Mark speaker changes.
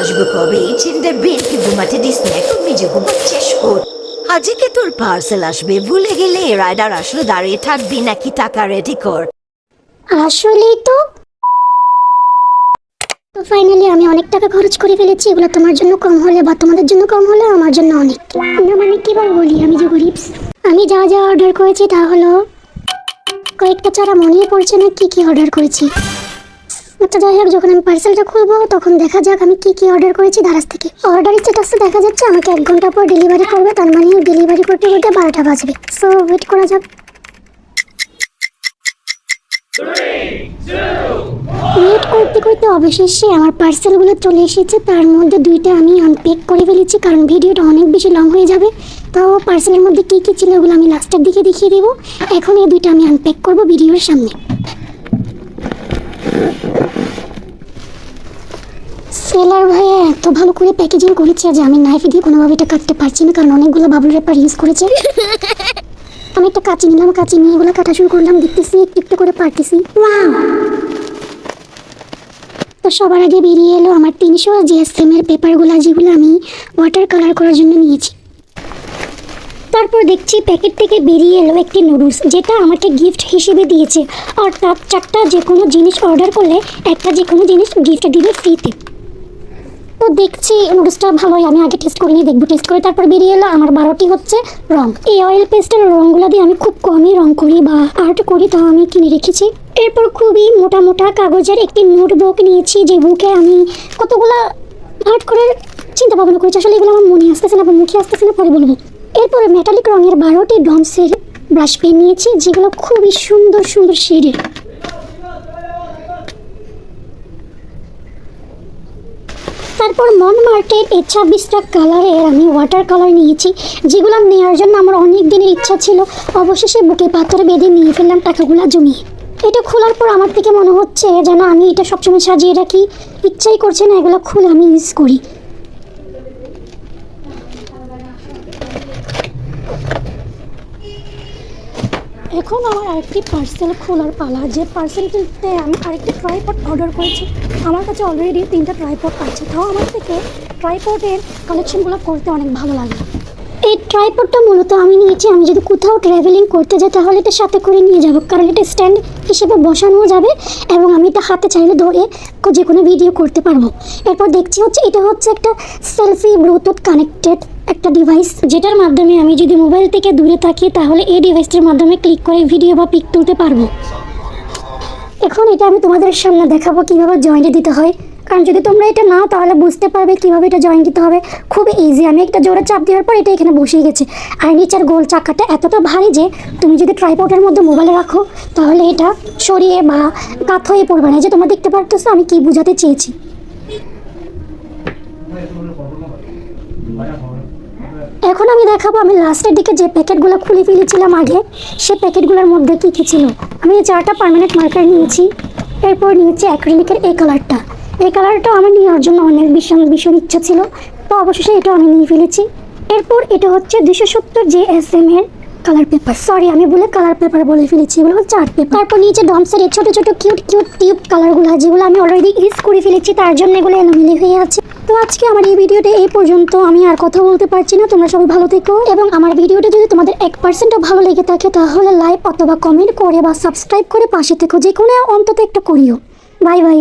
Speaker 1: আসবে কবে চিন্তা ঘুমাতে দিস না? এখন নিজে আজকে তোর পার্সেল আসবে। ভুলে গেলে রাইডার আসলে দাঁড়িয়ে থাকবি নাকি টাকা রেডি কর।
Speaker 2: আসলেই তো। তো ফাইনালি আমি অনেক টাকা খরচ করে ফেলেছি। এগুলো তোমার জন্য কম হলে বা তোমাদের জন্য কম হলে আমার জন্য অনেক। না মানে কিবার বলি আমি যে গরিব, আমি যা যা অর্ডার করেছি তা হলো কয়েকটা ছাড়া মনেই পড়ছে না, কি কি অর্ডার করেছি। আচ্ছা যাই হোক, যখন আমি পার্সেলটা খুলবো, তখন দেখা যাক আমি কি কি অর্ডার করেছি দারাজ থেকে। অর্ডার স্ট্যাটাসে দেখা যাচ্ছে আমাকে এক ঘণ্টা পর ডেলিভারি করবে, তার মানে ডেলিভারি করতে করতে বারোটা বাজবে। সো ওয়েট করা যাক। ওয়েট করতে করতে অবশেষে আমার পার্সেলগুলো চলে এসেছে, তার মধ্যে দুইটা আমি আনপ্যাক করে ফেলেছি, কারণ ভিডিওটা অনেক বেশি লং হয়ে যাবে। তাও পার্সেলের মধ্যে কী কী ছিল ওগুলো আমি লাস্টের দিকে দেখিয়ে দেবো। এখন এই দুইটা আমি আনপ্যাক করব ভিডিওর সামনে। সেলার ভাইয়া এত ভালো করে প্যাকেজিং করেছে যে আমি নাইফ দিয়ে কোনোভাবে এটা কাটতে পারছি না, কারণ অনেকগুলো বাবুল রেপার ইউজ করেছে। আমি একটা কাঁচি নিলাম, কাঁচি নিয়ে এগুলো কাটা শুরু করলাম, দেখতেছি, একটু করে পারতেছি। তো সবার আগে বেরিয়ে এলো আমার তিনশো জিএসএম এর পেপারগুলো যেগুলো আমি ওয়াটার কালার করার জন্য নিয়েছি। তারপর দেখছি প্যাকেট থেকে বেরিয়ে এলো একটি নুডলস যেটা আমাকে গিফট হিসেবে দিয়েছে। আর অর্থাৎ চারটা যে কোনো জিনিস অর্ডার করলে একটা যে কোনো জিনিস গিফট দিবে ফ্রিতে তো দেখছি নুডলসটা ভালোই, আমি আগে টেস্ট করে নিয়ে দেখব। টেস্ট করে তারপর বেরিয়ে এলো, আমার বারোটি হচ্ছে রং। এই অয়েল পেস্টের রঙগুলো দিয়ে আমি খুব কমই রং করি বা আর্ট করি তাও আমি কিনে রেখেছি। এরপর খুবই মোটা মোটা কাগজের একটি নোটবুক নিয়েছি, যে বুকে আমি কতগুলা আর্ট করার চিন্তা ভাবনা করেছি। আসলে এগুলো আমার মনে আসতেছে না বা মুখে আসতেছে না, পরে বলব। এরপরে মেটালিক রঙের বারোটি ডমসের ব্রাশ পেন নিয়েছি, যেগুলো খুবই সুন্দর সুন্দর শেডের তারপর মন মার্টের এই ছাব্বিশটা কালারের আমি ওয়াটার কালার নিয়েছি, যেগুলো নেওয়ার জন্য আমার অনেক দিনের ইচ্ছা ছিল। অবশেষে বুকে পাথর বেঁধে নিয়ে ফেললাম টাকাগুলো জমিয়ে। এটা খোলার পর আমার থেকে মনে হচ্ছে যেন আমি এটা সবসময় সাজিয়ে রাখি। ইচ্ছাই করছে না এগুলো খুলে আমি ইউজ করি। এখন আমার আরেকটি পার্সেল খোলার পালা। যে পার্সেলটিতে আমি আরেকটি ট্রাইপড অর্ডার করেছি। আমার কাছে অলরেডি তিনটা ট্রাইপড আছে। তাও আমার থেকে ট্রাইপডের কালেকশনগুলো করতে অনেক ভালো লাগে। এই ট্রাইপডটা মূলত আমি নিয়েছি। আমি যদি কোথাও ট্রাভেলিং করতে যাই, তাহলে এটা সাথে করে নিয়ে যাব। কারণ এটা স্ট্যান্ড হিসেবে বসানোও যাবে এবং আমি এটা হাতে চাইলে ধরে যে কোনো ভিডিও করতে পারব। এরপর দেখছি হচ্ছে, এটা হচ্ছে একটা সেলফি ব্লুটুথ কানেক্টেড একটা ডিভাইস যেটার মাধ্যমে আমি যদি মোবাইল থেকে দূরে থাকি, তাহলে এই ডিভাইসটির মাধ্যমে ক্লিক করে ভিডিও বা পিক তুলতে পারব। এখন এটা আমি তোমাদের সামনে দেখাবো কীভাবে জয়েন্ট দিতে হয়। কারণ যদি তোমরা এটা নাও, তাহলে বুঝতে পারবে কীভাবে এটা জয়েন্ট দিতে হবে। খুবই ইজি আমি একটা জোরে চাপ দেওয়ার পর এটা এখানে বসে গেছে। আর নিচের গোল চাকাটা এতটা ভারী যে, তুমি যদি ট্রাইপডের মধ্যে মোবাইলে রাখো, তাহলে এটা সরিয়ে বা কাত হয়ে পড়বে না। যে তোমরা দেখতে পারতেছো, আমি কি বোঝাতে চেয়েছি। এখন আমি দেখাবো, আমি লাস্টের দিকে যে প্যাকেটগুলো খুলে ফেলেছিলাম আগে, সে প্যাকেটগুলোর মধ্যে কী কী ছিল। আমি এই চারটা পার্মানেন্ট মার্কার নিয়েছি, এরপর নিয়েছি অ্যাক্রিলিকের এই কালারটা এই কালারটাও আমার নেওয়ার জন্য অনেক ভীষণ ভীষণ ইচ্ছা ছিল। তো অবশেষে এটাও আমি নিয়ে ফেলেছি। এরপর এটা হচ্ছে দুশো সত্তর জে এস এম এর কালার পেপার সরি আমি বলে কালার পেপার বলে ফেলেছি, এগুলো হচ্ছে আর্ট পেপার তারপর নিচে ডমসের ছোটো ছোটো কিউট কিউট টিউব কালারগুলো যেগুলো আমি অলরেডি ইউজ করে ফেলেছি, তার জন্য এগুলো এলোমেলি হয়ে আছে। তো আজকে আমার এই ভিডিওটা এই পর্যন্ত। আমি আর কথা বলতে পারছি না। তোমরা সবাই ভালো থেকো। এবং আমার ভিডিওটা যদি তোমাদের এক পার্সেন্টও ভালো লেগে থাকে, তাহলে লাইক অথবা কমেন্ট করে বা সাবস্ক্রাইব করে পাশে থেকো। যে কোনো অন্তত একটা করিও। Bye bye.